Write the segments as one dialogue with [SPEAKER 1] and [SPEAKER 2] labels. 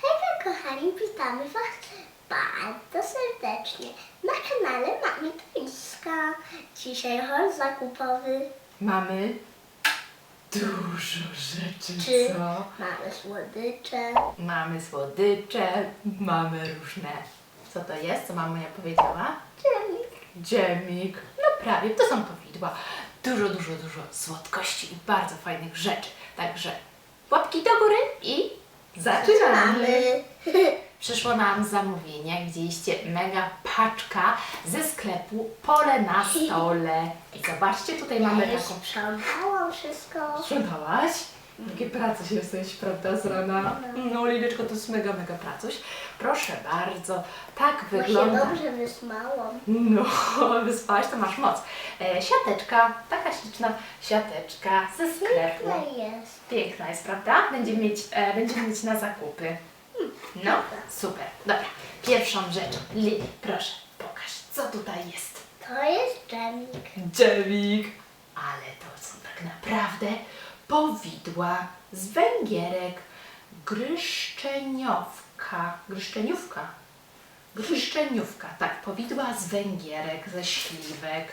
[SPEAKER 1] Hejka kochani, witamy Was bardzo serdecznie na kanale Mamy Twiska. Dzisiaj hol zakupowy.
[SPEAKER 2] Mamy dużo rzeczy,
[SPEAKER 1] Czy
[SPEAKER 2] co?
[SPEAKER 1] mamy słodycze?
[SPEAKER 2] Mamy słodycze, mamy różne. Co to jest? Co mama powiedziała?
[SPEAKER 1] Dżemik.
[SPEAKER 2] Dżemik. No prawie, to są powidła. Dużo, dużo, dużo słodkości i bardzo fajnych rzeczy. Także łapki do góry i zaczynamy. Przyszło nam zamówienie, widzieliście mega paczka ze sklepu Pole na stole. I zobaczcie, tutaj mamy taką
[SPEAKER 1] sprzątałam wszystko.
[SPEAKER 2] Sprzątałaś? Jakie pracuś jesteś, prawda, z rana? No, Lileczko, to jest mega, mega pracuś. Proszę bardzo, tak
[SPEAKER 1] Bo się
[SPEAKER 2] wygląda.
[SPEAKER 1] dobrze wysmałam.
[SPEAKER 2] No, wyspałaś, to masz moc. E, siateczka, taka śliczna siateczka ze sklepu.
[SPEAKER 1] Piękna jest.
[SPEAKER 2] Piękna jest, prawda? Będziemy mieć, e, będziemy mieć na zakupy. No, super. Dobra, pierwszą rzecz. Lili, proszę, pokaż, co tutaj jest.
[SPEAKER 1] To jest dżemik.
[SPEAKER 2] Dżemik. Ale to są tak naprawdę powidła z węgierek. Gryszczeniówka. Gryszczeniówka. Gryszczeniówka, tak, powidła z węgierek, ze śliwek.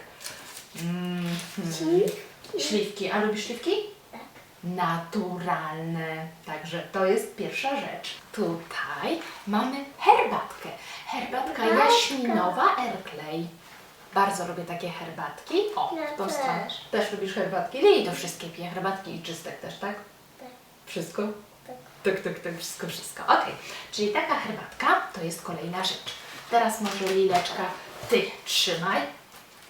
[SPEAKER 2] Mm,
[SPEAKER 1] Śliwki.
[SPEAKER 2] Śliwki, a lubisz śliwki?
[SPEAKER 1] Tak.
[SPEAKER 2] Naturalne. Także to jest pierwsza rzecz. Tutaj mamy herbatkę. Herbatka jaśminowa Airplay. Bardzo lubię takie herbatki. O,
[SPEAKER 1] Ja
[SPEAKER 2] w tą
[SPEAKER 1] też.
[SPEAKER 2] stronę. Też lubisz herbatki? Lili to wszystkie pije herbatki i czystek też, tak?
[SPEAKER 1] Tak.
[SPEAKER 2] Wszystko?
[SPEAKER 1] Tak.
[SPEAKER 2] Tak, tak, tak, wszystko, wszystko. Okej, czyli taka herbatka to jest kolejna rzecz. Teraz może Lileczka, Ty trzymaj.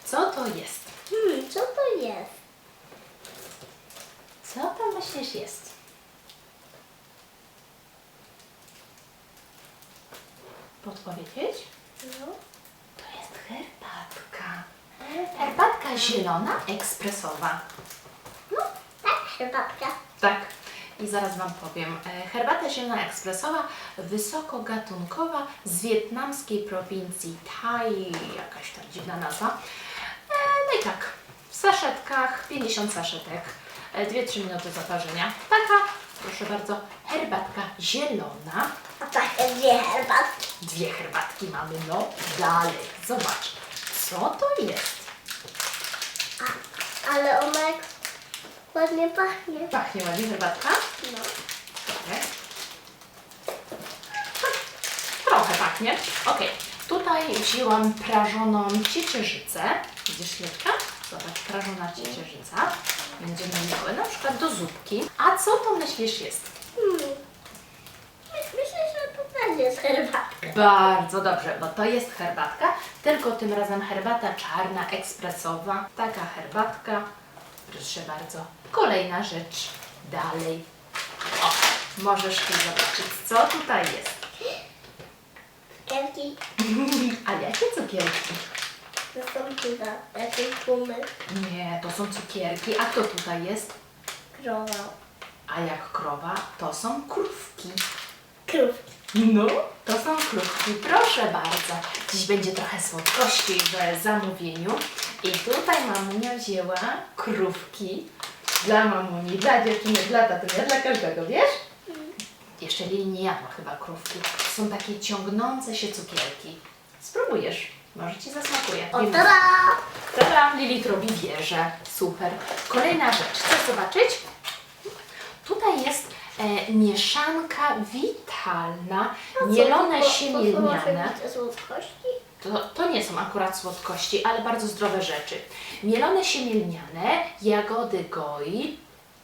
[SPEAKER 2] Co to jest?
[SPEAKER 1] Hmm, co to jest?
[SPEAKER 2] Co tam myślisz jest? Podpowiedzieć?
[SPEAKER 1] No.
[SPEAKER 2] Herbatka. Zielona, ekspresowa.
[SPEAKER 1] No, tak, herbatka.
[SPEAKER 2] Tak. I zaraz Wam powiem. E, Herbata zielona ekspresowa, wysokogatunkowa z wietnamskiej prowincji Thai. Jakaś tam dziwna nazwa. E, No i tak, w saszetkach, 50 saszetek, 2-3 minuty zaparzenia. Taka, proszę bardzo, herbatka zielona.
[SPEAKER 1] A takie dwie herbatki.
[SPEAKER 2] Dwie herbatki mamy, no dalej. Zobacz, co to jest?
[SPEAKER 1] Ale ona jak ładnie pachnie.
[SPEAKER 2] Pachnie ładnie herbatka?
[SPEAKER 1] No.
[SPEAKER 2] Trochę. Trochę pachnie. Ok, tutaj wzięłam prażoną ciecierzycę. Widzisz, Śledka? Zobacz, prażona ciecierzyca. Będziemy miały na przykład do zupki. A co to myślisz jest?
[SPEAKER 1] Hmm. My- Myślę, że to też jest herbatka.
[SPEAKER 2] Bardzo dobrze, bo to jest herbatka, tylko tym razem herbata czarna, ekspresowa. Taka herbatka. Proszę bardzo. Kolejna rzecz. Dalej. O, możesz tu zobaczyć, co tutaj jest.
[SPEAKER 1] Cukierki
[SPEAKER 2] A jakie cukierki?
[SPEAKER 1] to są chyba jakieś gumy.
[SPEAKER 2] Nie, to są cukierki. A kto tutaj jest?
[SPEAKER 1] Krowa.
[SPEAKER 2] A jak krowa, to są krówki.
[SPEAKER 1] Krówki.
[SPEAKER 2] No, to są krówki. Proszę bardzo. Dziś będzie trochę słodkości w zamówieniu. I tutaj mamunia wzięła krówki dla mamuni, dla dziewczyny, dla tatusia, dla każdego, wiesz? Jeszcze Lili nie jadła chyba krówki. Są takie ciągnące się cukierki. Spróbujesz. Może Ci zasmakuje.
[SPEAKER 1] O, tada!
[SPEAKER 2] Tada, robi wieżę. Super. Kolejna rzecz. Chcesz zobaczyć? Tutaj jest e, mieszanka witalna, mielone siemielniane.
[SPEAKER 1] oczywiście słodkości.
[SPEAKER 2] To, to nie są akurat słodkości, ale bardzo zdrowe rzeczy. Mielone siemielniane, jagody goi,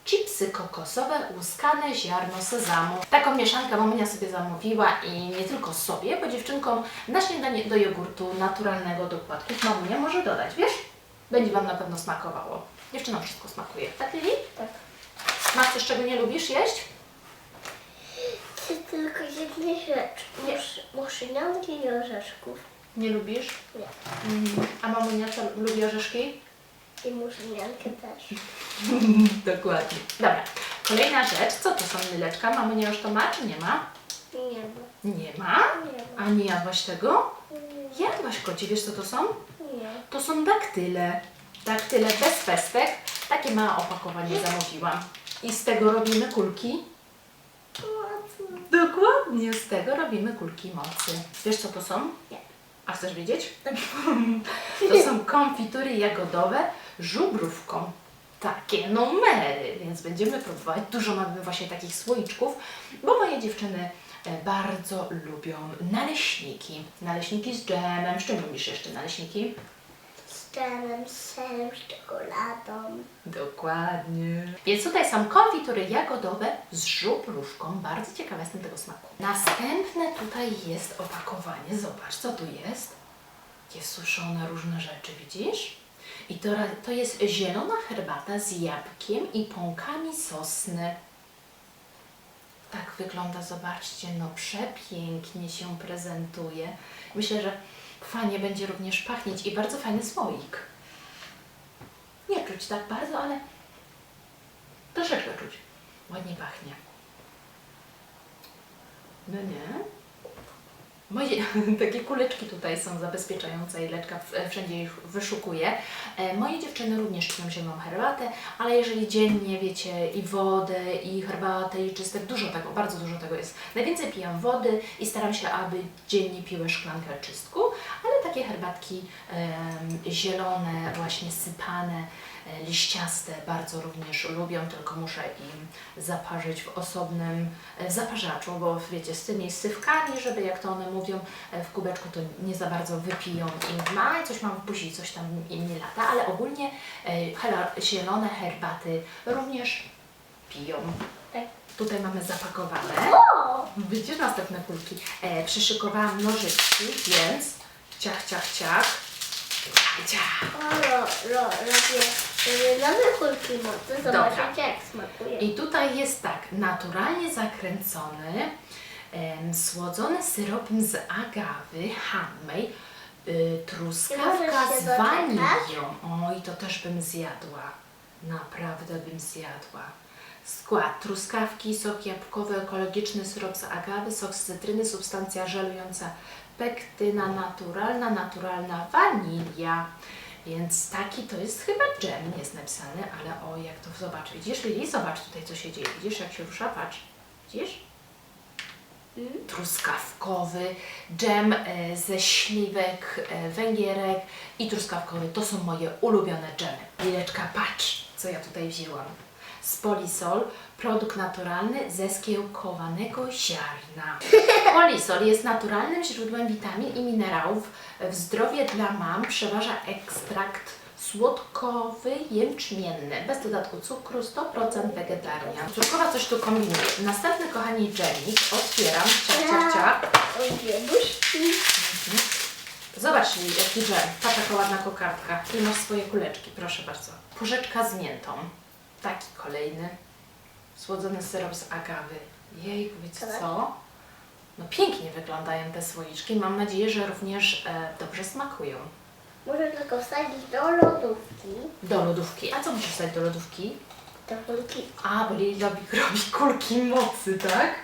[SPEAKER 2] chipsy kokosowe, łuskane ziarno sezamu. Taką mieszankę mamunia sobie zamówiła i nie tylko sobie, bo dziewczynkom na śniadanie do jogurtu naturalnego do płatków mamunia może dodać, wiesz? Będzie Wam na pewno smakowało. Dziewczynom wszystko smakuje. Tak, Lili?
[SPEAKER 1] Tak.
[SPEAKER 2] Masz coś, czego nie lubisz jeść?
[SPEAKER 1] Rzecz. Musz, muszynionki i orzeszków.
[SPEAKER 2] Nie lubisz?
[SPEAKER 1] Nie.
[SPEAKER 2] Mm, a mamunia co, lubi orzeszki?
[SPEAKER 1] I muszynionkę też.
[SPEAKER 2] Dokładnie. Dobra, kolejna rzecz. Co to są myleczka? Mamunia już to ma, czy nie ma?
[SPEAKER 1] Nie ma.
[SPEAKER 2] Nie ma?
[SPEAKER 1] Nie ma.
[SPEAKER 2] A nie jadłaś tego?
[SPEAKER 1] Nie.
[SPEAKER 2] Jadłaś kocie, wiesz co to są?
[SPEAKER 1] Nie.
[SPEAKER 2] To są daktyle. Daktyle bez pestek. Takie małe opakowanie zamówiłam. I z tego robimy kulki? Dokładnie, z tego robimy kulki mocy. Wiesz co to są?
[SPEAKER 1] Nie.
[SPEAKER 2] A chcesz wiedzieć?
[SPEAKER 1] Tak.
[SPEAKER 2] To są konfitury jagodowe żubrówką. Takie numery, więc będziemy próbować. Dużo mamy właśnie takich słoiczków, bo moje dziewczyny e, bardzo lubią naleśniki. Naleśniki z dżemem. Z czym lubisz jeszcze naleśniki?
[SPEAKER 1] Z serem, czekoladą.
[SPEAKER 2] Dokładnie. Więc tutaj są konfitury jagodowe z żubrówką. Bardzo ciekawa jestem tego smaku. Następne tutaj jest opakowanie. Zobacz, co tu jest. Jest suszone różne rzeczy, widzisz? I to, to jest zielona herbata z jabłkiem i pąkami sosny. Tak wygląda, zobaczcie, no przepięknie się prezentuje. Myślę, że fajnie będzie również pachnieć i bardzo fajny słoik. Nie czuć tak bardzo, ale troszeczkę czuć. Ładnie pachnie. No nie? Moje takie kuleczki tutaj są zabezpieczające i leczka wszędzie ich wyszukuje. Moje dziewczyny również piją zieloną herbatę, ale jeżeli dziennie, wiecie, i wodę, i herbatę, i czystek, dużo tego, bardzo dużo tego jest. Najwięcej piję wody i staram się, aby dziennie piły szklankę czystku, ale takie herbatki zielone, właśnie sypane, liściaste bardzo również lubią, tylko muszę im zaparzyć w osobnym e, zaparzaczu, bo wiecie, z tymi sywkami, żeby jak to one mówią e, w kubeczku, to nie za bardzo wypiją i ma coś mam w buzi, coś tam im nie lata, ale ogólnie e, zielone herbaty również piją.
[SPEAKER 1] Tak.
[SPEAKER 2] Tutaj mamy zapakowane.
[SPEAKER 1] O!
[SPEAKER 2] Widzisz następne kulki. E, przyszykowałam nożyczki, więc ciach, ciach, ciach. Ciach.
[SPEAKER 1] O, ro, ro, robię nowe kulki mocy.
[SPEAKER 2] Dobra.
[SPEAKER 1] Zobaczycie jak smakuje.
[SPEAKER 2] I tutaj jest tak, naturalnie zakręcony, em, słodzony syropem z agawy, handmade, y, truskawka
[SPEAKER 1] możesz się
[SPEAKER 2] z
[SPEAKER 1] doczekać?
[SPEAKER 2] wanilią. Oj, to też bym zjadła. Naprawdę bym zjadła. Skład truskawki, sok jabłkowy, ekologiczny syrop z agawy, sok z cytryny, substancja żelująca, pektyna naturalna, naturalna wanilia. Więc taki to jest chyba dżem, nie jest napisane, ale o jak to zobacz, widzisz Lili? Zobacz tutaj co się dzieje, widzisz jak się rusza, patrz, widzisz? Truskawkowy, dżem e, ze śliwek, e, węgierek i truskawkowy. To są moje ulubione dżemy. Lileczka, patrz, co ja tutaj wzięłam. Spolisol, produkt naturalny ze skiełkowanego ziarna. Polisol jest naturalnym źródłem witamin i minerałów. W zdrowie dla mam przeważa ekstrakt słodkowy, jęczmienny, bez dodatku cukru, 100% wegetarian. Cukrowa coś tu kombinuje. Następny, kochani, dżemik. Otwieram, ciach, ciach, ciach.
[SPEAKER 1] O, dwie buźki.
[SPEAKER 2] Zobacz Lili, jaki dżem. Patrz jaka ładna kokardka. I masz swoje kuleczki, proszę bardzo. Porzeczka z miętą. Taki kolejny. Słodzony syrop z agawy. Jejku, wiecie
[SPEAKER 1] Tak.
[SPEAKER 2] co? No pięknie wyglądają te słoiczki. Mam nadzieję, że również e, dobrze smakują.
[SPEAKER 1] Muszę tylko wsadzić do lodówki.
[SPEAKER 2] Do lodówki. A co musisz dać do lodówki?
[SPEAKER 1] Te kulki.
[SPEAKER 2] A, bo Lili robi, robi kulki mocy, tak?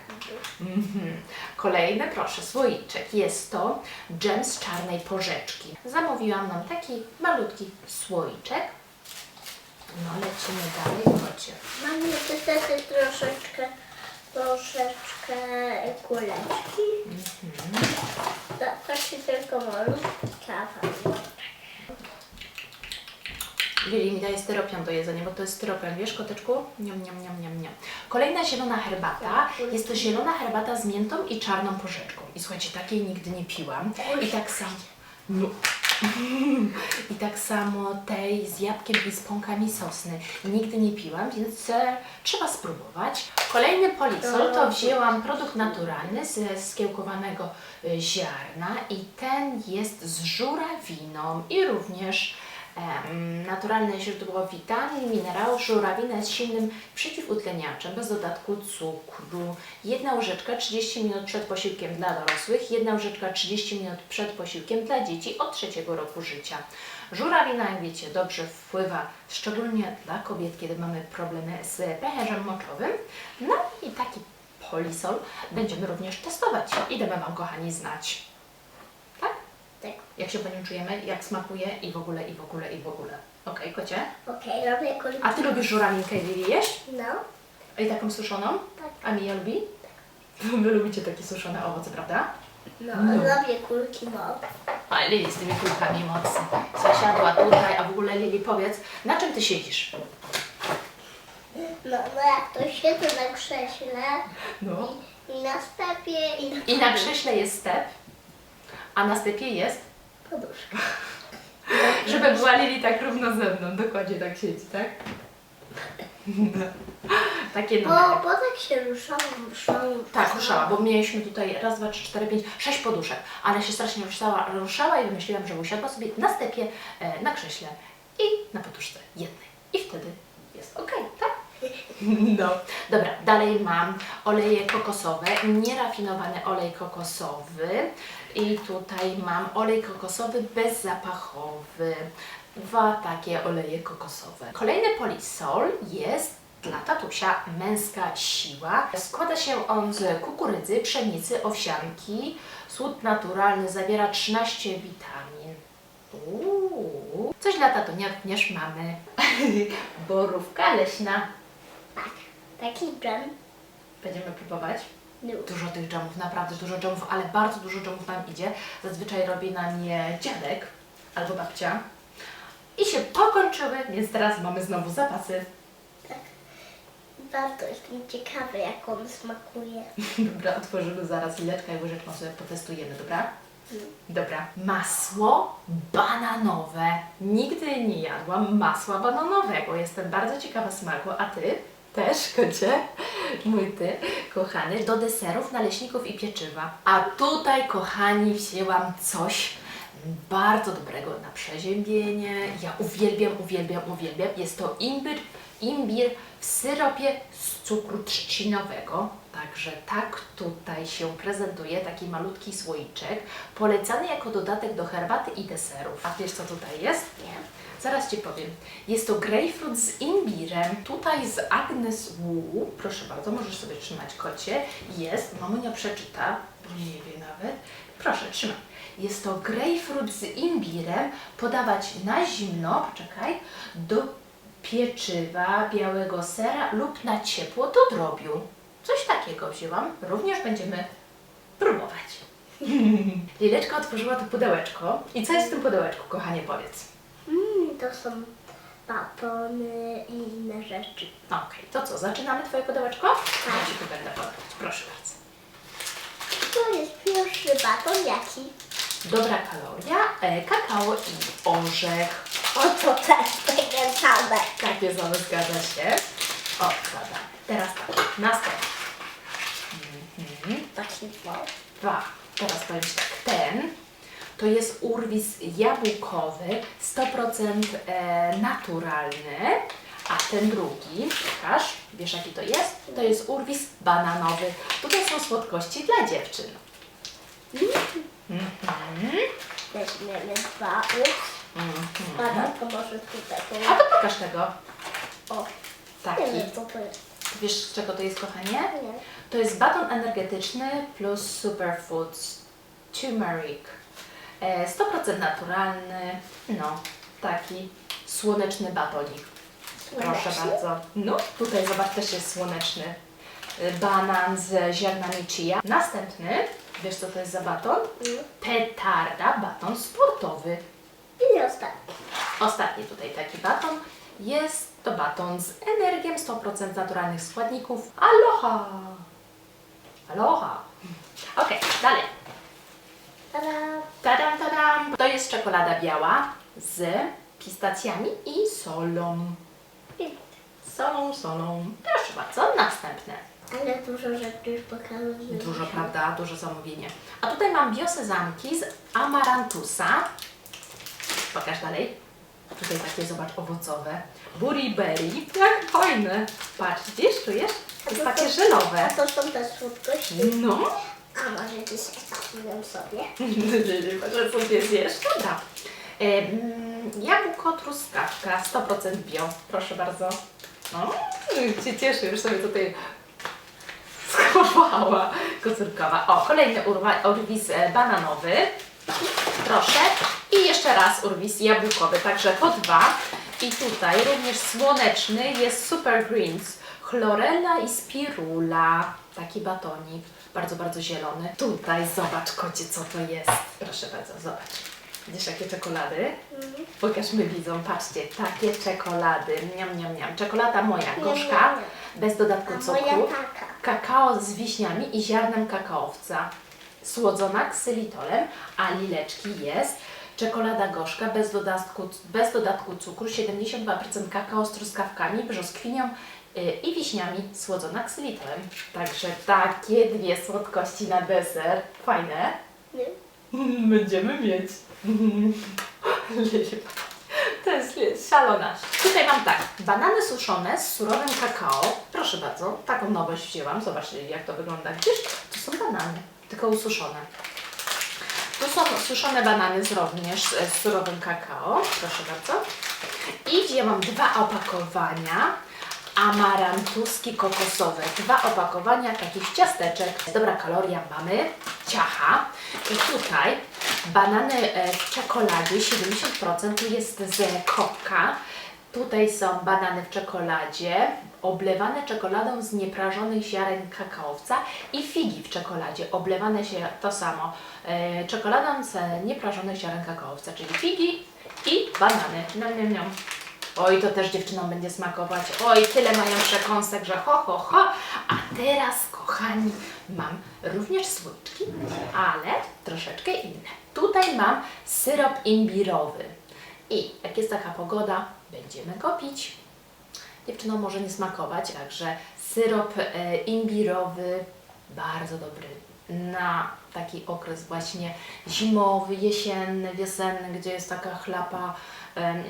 [SPEAKER 2] Mhm. Kolejny, proszę, słoiczek. Jest to dżem z czarnej porzeczki. Zamówiłam nam taki malutki słoiczek. No, lecimy dalej, chodźcie.
[SPEAKER 1] Mam jeszcze niestety troszeczkę, troszeczkę kuleczki.
[SPEAKER 2] Mhm.
[SPEAKER 1] Zobaczcie tylko malutka fajna.
[SPEAKER 2] Lili mi daje styropian do jedzenia, bo to jest styropian, wiesz, koteczku? Niam, niam, niam, niam, niam. Kolejna zielona herbata. Jest to zielona herbata z miętą i czarną porzeczką. I słuchajcie, takiej nigdy nie piłam. I tak samo... No. I tak samo tej z jabłkiem i z pąkami sosny. Nigdy nie piłam, więc e, trzeba spróbować. Kolejny polisol to wzięłam produkt naturalny ze skiełkowanego e, ziarna i ten jest z żurawiną i również naturalne źródło witamin, minerałów. Żurawina jest silnym przeciwutleniaczem bez dodatku cukru. Jedna łyżeczka 30 minut przed posiłkiem dla dorosłych, jedna łyżeczka 30 minut przed posiłkiem dla dzieci od trzeciego roku życia. Żurawina, jak wiecie, dobrze wpływa szczególnie dla kobiet, kiedy mamy problemy z pęcherzem moczowym. No i taki polisol będziemy również testować i damy Wam, kochani, znać. Tak?
[SPEAKER 1] Tak.
[SPEAKER 2] Jak się po nim czujemy, jak smakuje i w ogóle, i w ogóle, i w ogóle. Okej, kocie?
[SPEAKER 1] Okej, robię kulki.
[SPEAKER 2] A Ty lubisz żurawinkę Lili jeść?
[SPEAKER 1] No.
[SPEAKER 2] A i taką suszoną?
[SPEAKER 1] Tak.
[SPEAKER 2] A Mija lubi? Wy lubicie takie suszone owoce, prawda?
[SPEAKER 1] No,
[SPEAKER 2] No.
[SPEAKER 1] lubię kulki mam.
[SPEAKER 2] A Lili z tymi kulkami mocno. Zasiadła tutaj, a w ogóle Lili powiedz, na czym ty siedzisz?
[SPEAKER 1] No, no jak to siedzę na krześle
[SPEAKER 2] No.
[SPEAKER 1] i na stepie i na,
[SPEAKER 2] I na krześle jest step, a na stepie jest,
[SPEAKER 1] poduszka.
[SPEAKER 2] żeby była Lili tak równo ze mną, dokładnie tak siedzi, tak? No. Takie
[SPEAKER 1] Bo,
[SPEAKER 2] numery.
[SPEAKER 1] bo tak się ruszałam, ruszałam.
[SPEAKER 2] Tak, ruszała, bo mieliśmy tutaj raz, dwa, trzy, cztery, pięć, sześć poduszek, ale się strasznie ruszała, ruszała i wymyśliłam, że usiadła sobie na stepie, e, na krześle i na poduszce jednej. I wtedy jest ok, tak? No, dobra, dalej mam oleje kokosowe, nierafinowany olej kokosowy i tutaj mam olej kokosowy bezzapachowy. Dwa takie oleje kokosowe. Kolejny polisol jest dla tatusia męska siła. Składa się on z kukurydzy, pszenicy, owsianki. Słód naturalny zawiera 13 witamin. Uuu. Coś dla tatunia również mamy. Borówka leśna.
[SPEAKER 1] Tak, taki dżem.
[SPEAKER 2] Będziemy próbować. Dużo tych dżemów, naprawdę dużo dżemów, ale bardzo dużo dżemów nam idzie. Zazwyczaj robi nam je dziadek albo babcia. I się pokończyły, więc teraz mamy znowu zapasy.
[SPEAKER 1] Tak. Bardzo jestem ciekawa, jak on smakuje.
[SPEAKER 2] Dobra, otworzymy zaraz ileczkę i łyżeczką sobie potestujemy, dobra? Dobra. Masło bananowe. Nigdy nie jadłam masła bananowego. Jestem bardzo ciekawa smaku, a Ty? Też, kocie? Mój Ty, kochany, do deserów, naleśników i pieczywa. A tutaj, kochani, wzięłam coś bardzo dobrego na przeziębienie. Ja uwielbiam, uwielbiam, uwielbiam. Jest to imbir, imbir w syropie z cukru trzcinowego. Także tak tutaj się prezentuje taki malutki słoiczek, polecany jako dodatek do herbaty i deserów. A wiesz co tutaj jest?
[SPEAKER 1] Nie.
[SPEAKER 2] Zaraz Ci powiem. Jest to grejpfrut z imbirem. Tutaj z Agnes Wu. Proszę bardzo, możesz sobie trzymać kocie. Jest, mamunia przeczyta, bo nie wie nawet. Proszę, trzymaj. Jest to grejpfrut z imbirem. Podawać na zimno, poczekaj, do pieczywa, białego sera lub na ciepło do drobiu. Coś takiego wzięłam. Również będziemy próbować. Lileczka otworzyła to pudełeczko. I co jest w tym pudełeczku, kochanie, powiedz?
[SPEAKER 1] To są batony i inne rzeczy.
[SPEAKER 2] Okej, to co, zaczynamy Twoje pudełeczko?
[SPEAKER 1] Tak.
[SPEAKER 2] Ja Ci tu będę podawać, proszę bardzo.
[SPEAKER 1] To jest pierwszy baton jaki?
[SPEAKER 2] Dobra kaloria, e, kakao i orzech.
[SPEAKER 1] O, to też takie same.
[SPEAKER 2] Takie same, zgadza się. Odkładam. Teraz tak, następny. Mhm.
[SPEAKER 1] Taki dwa.
[SPEAKER 2] Dwa. Teraz powiem Ci tak, ten to jest urwis jabłkowy, 100% e, naturalny, a ten drugi, pokaż, wiesz jaki to jest? To jest urwis bananowy. Tutaj są słodkości dla dziewczyn. Mhm.
[SPEAKER 1] Weźmiemy dwa. Ups.
[SPEAKER 2] Mhm.
[SPEAKER 1] Może tutaj.
[SPEAKER 2] A to pokaż tego.
[SPEAKER 1] O,
[SPEAKER 2] Taki.
[SPEAKER 1] nie wiem co to jest.
[SPEAKER 2] Wiesz z czego to jest, kochanie?
[SPEAKER 1] Nie.
[SPEAKER 2] To jest baton energetyczny plus superfoods turmeric. E, 100% naturalny, no, taki słoneczny batonik. Proszę
[SPEAKER 1] Słoneczny?
[SPEAKER 2] bardzo. No, tutaj zobacz, też jest słoneczny. E, Banan z ziarnami chia. Następny, wiesz co to jest za baton?
[SPEAKER 1] Mm.
[SPEAKER 2] Petarda, baton sportowy.
[SPEAKER 1] I ostatni.
[SPEAKER 2] Ostatni tutaj taki baton. Jest to baton z energią 100% naturalnych składników. Aloha! Aloha! Ok, dalej.
[SPEAKER 1] Tada.
[SPEAKER 2] Tadam, tadam. To jest czekolada biała z pistacjami i solą. Solą, solą. Proszę bardzo, następne.
[SPEAKER 1] Ale dużo rzeczy już pokazuję.
[SPEAKER 2] Dużo, prawda? Dużo zamówienie. A tutaj mam biosezamki z amarantusa. Pokaż dalej. Tutaj takie, zobacz, owocowe. Buri berry. Jak fajne. Patrz, widzisz, czujesz? To jest takie żelowe.
[SPEAKER 1] A to są te słodkości.
[SPEAKER 2] No.
[SPEAKER 1] A może dzisiaj zakupię sobie.
[SPEAKER 2] Może sobie zjesz? Dobra. Jabłko truskawka, 100% bio. Proszę bardzo. O, się cieszę, już sobie tutaj schowała kocurkowa. O, kolejny urwa, urwis e, bananowy. Proszę. I jeszcze raz urwis jabłkowy, także po dwa. I tutaj również słoneczny jest Super Greens. Chlorella i spirula. Taki batonik. Bardzo, bardzo zielony. Tutaj zobacz, kocie, co to jest. Proszę bardzo, zobacz. Widzisz jakie czekolady? Pokażmy widzom, patrzcie, takie czekolady. Miam, miam, miam. Czekolada moja, gorzka, bez dodatku
[SPEAKER 1] A
[SPEAKER 2] cukru.
[SPEAKER 1] taka.
[SPEAKER 2] Kakao z wiśniami i ziarnem kakaowca. Słodzona ksylitolem, a lileczki jest. Czekolada gorzka bez dodatku, bez dodatku cukru, 72% kakao z truskawkami, brzoskwinią i wiśniami, słodzona ksylitolem. Także takie dwie słodkości na deser. Fajne.
[SPEAKER 1] Nie.
[SPEAKER 2] Będziemy mieć. To jest szalona. Tutaj mam tak, banany suszone z surowym kakao. Proszę bardzo, taką nowość wzięłam. Zobacz jak to wygląda. Widzisz? To są banany, tylko ususzone. Tu są suszone banany z również z surowym kakao. Proszę bardzo. I wzięłam dwa opakowania amarantuski kokosowe. Dwa opakowania takich ciasteczek. Dobra kaloria mamy, ciacha. I tutaj banany e, w czekoladzie 70% tu jest z kopka. Tutaj są banany w czekoladzie, oblewane czekoladą z nieprażonych ziaren kakaowca i figi w czekoladzie, oblewane się to samo, e, czekoladą z nieprażonych ziaren kakaowca, czyli figi i banany. Niam, niam, niam. Oj, to też dziewczynom będzie smakować. Oj, tyle mają przekąsek, że ho, ho, ho. A teraz, kochani, mam również słodki, ale troszeczkę inne. Tutaj mam syrop imbirowy. I jak jest taka pogoda, będziemy go pić. Dziewczynom może nie smakować, także syrop e, imbirowy bardzo dobry na taki okres właśnie zimowy, jesienny, wiosenny, gdzie jest taka chlapa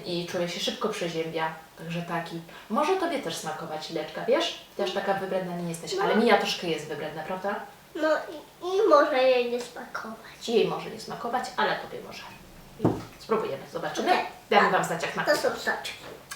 [SPEAKER 2] i człowiek się szybko przeziębia. Także taki. Może Tobie też smakować leczka, wiesz? Też taka wybredna nie jesteś, ale Mija troszkę jest wybredna, prawda?
[SPEAKER 1] No i, i może jej nie smakować.
[SPEAKER 2] Jej może nie smakować, ale Tobie może. Spróbujemy, zobaczymy.
[SPEAKER 1] Okej.
[SPEAKER 2] Dam Wam znać jak
[SPEAKER 1] To
[SPEAKER 2] smakuje.
[SPEAKER 1] są soczki.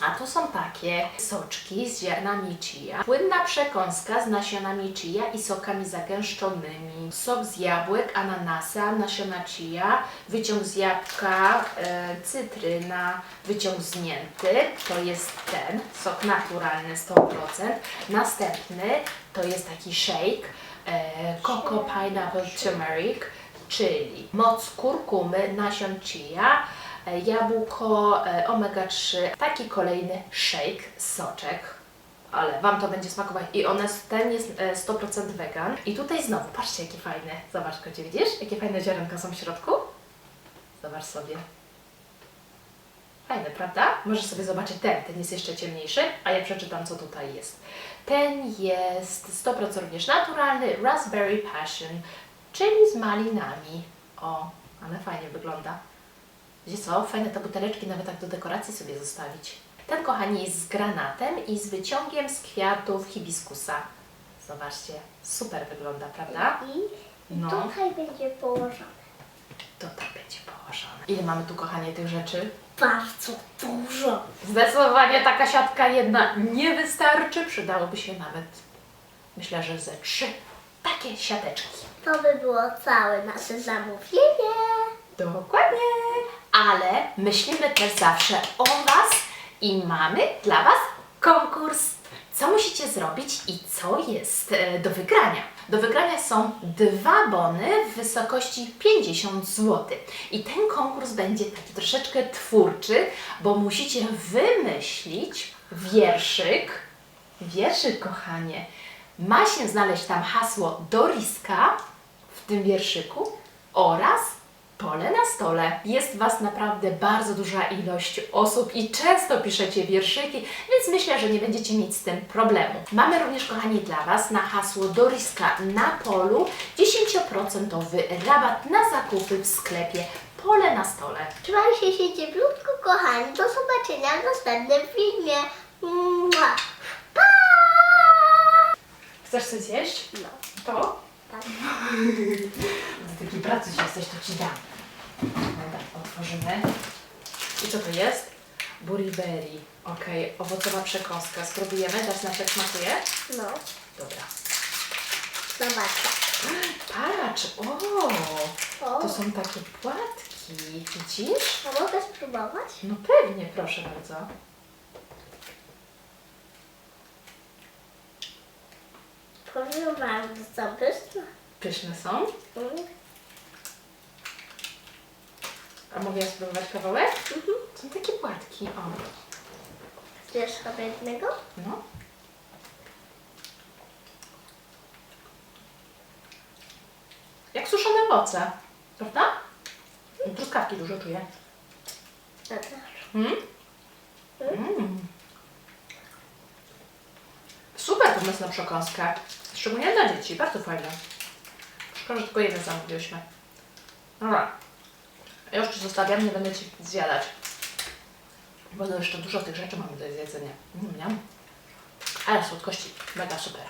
[SPEAKER 2] A tu są takie soczki z ziarnami chia. Płynna przekąska z nasionami chia i sokami zagęszczonymi. Sok z jabłek, ananasa, nasiona chia, wyciąg z jabłka, e, cytryna, wyciąg z mięty. To jest ten, sok naturalny 100%. Następny to jest taki shake, e, coco pineapple turmeric, czyli moc kurkumy, nasion chia, jabłko, e, omega-3, taki kolejny shake, soczek. Ale Wam to będzie smakować i one, ten jest e, 100% wegan. I tutaj znowu, patrzcie jakie fajne, zobacz kocie, widzisz? Jakie fajne ziarenka są w środku? Zobacz sobie. Fajne, prawda? Możesz sobie zobaczyć ten, ten jest jeszcze ciemniejszy, a ja przeczytam co tutaj jest. Ten jest 100% również naturalny, raspberry passion, czyli z malinami. O, ale fajnie wygląda. Wiecie co? Fajne te buteleczki nawet tak do dekoracji sobie zostawić. Ten, kochani, jest z granatem i z wyciągiem z kwiatów hibiskusa. Zobaczcie, super wygląda, prawda?
[SPEAKER 1] I,
[SPEAKER 2] No.
[SPEAKER 1] tutaj będzie położone.
[SPEAKER 2] To tak będzie położone. Ile mamy tu, kochanie, tych rzeczy?
[SPEAKER 1] Bardzo dużo.
[SPEAKER 2] Zdecydowanie taka siatka jedna nie wystarczy. Przydałoby się nawet, myślę, że ze trzy takie siateczki.
[SPEAKER 1] To by było całe nasze zamówienie.
[SPEAKER 2] Dokładnie. Ale myślimy też zawsze o Was i mamy dla Was konkurs. Co musicie zrobić i co jest e, do wygrania? Do wygrania są dwa bony w wysokości 50 zł. I ten konkurs będzie taki troszeczkę twórczy, bo musicie wymyślić wierszyk. Wierszyk, kochanie. Ma się znaleźć tam hasło Doriska w tym wierszyku oraz pole na stole. Jest Was naprawdę bardzo duża ilość osób i często piszecie wierszyki, więc myślę, że nie będziecie mieć z tym problemu. Mamy również, kochani, dla Was na hasło Doriska na polu 10% rabat na zakupy w sklepie Pole na stole.
[SPEAKER 1] Trzymajcie się cieplutko, kochani. Do zobaczenia w następnym filmie. Mua. Pa!
[SPEAKER 2] Chcesz coś zjeść?
[SPEAKER 1] No,
[SPEAKER 2] To?
[SPEAKER 1] tak.
[SPEAKER 2] ty taki pracuś jesteś, to ci dam. Dobra, tak, otworzymy. I co to jest? Buriberi. Okej, owocowa przekąska. Spróbujemy, dasz nam się smakuje?
[SPEAKER 1] No,
[SPEAKER 2] Dobra.
[SPEAKER 1] zobaczę.
[SPEAKER 2] Patrz, o,
[SPEAKER 1] O,
[SPEAKER 2] to są takie płatki. Widzisz?
[SPEAKER 1] a mogę spróbować?
[SPEAKER 2] No pewnie, proszę bardzo.
[SPEAKER 1] Powiem bardzo, pyszne.
[SPEAKER 2] Pyszne są?
[SPEAKER 1] Mm.
[SPEAKER 2] A mogę ja spróbować kawałek?
[SPEAKER 1] Mhm.
[SPEAKER 2] Są takie płatki. O,
[SPEAKER 1] Zjesz sobie jednego?
[SPEAKER 2] no. Jak suszone owoce, prawda? Truskawki dużo czuję. Mm? Mm. Super pomysł na przekąskę. Szczególnie dla dzieci. Bardzo fajne. Szkoda, że tylko jeden zamówiliśmy. Dobra. Ja już Ci zostawiam, nie będę Ci zjadać. Bo no jeszcze dużo tych rzeczy mamy do zjedzenia. Mm, miam. Ale słodkości mega super.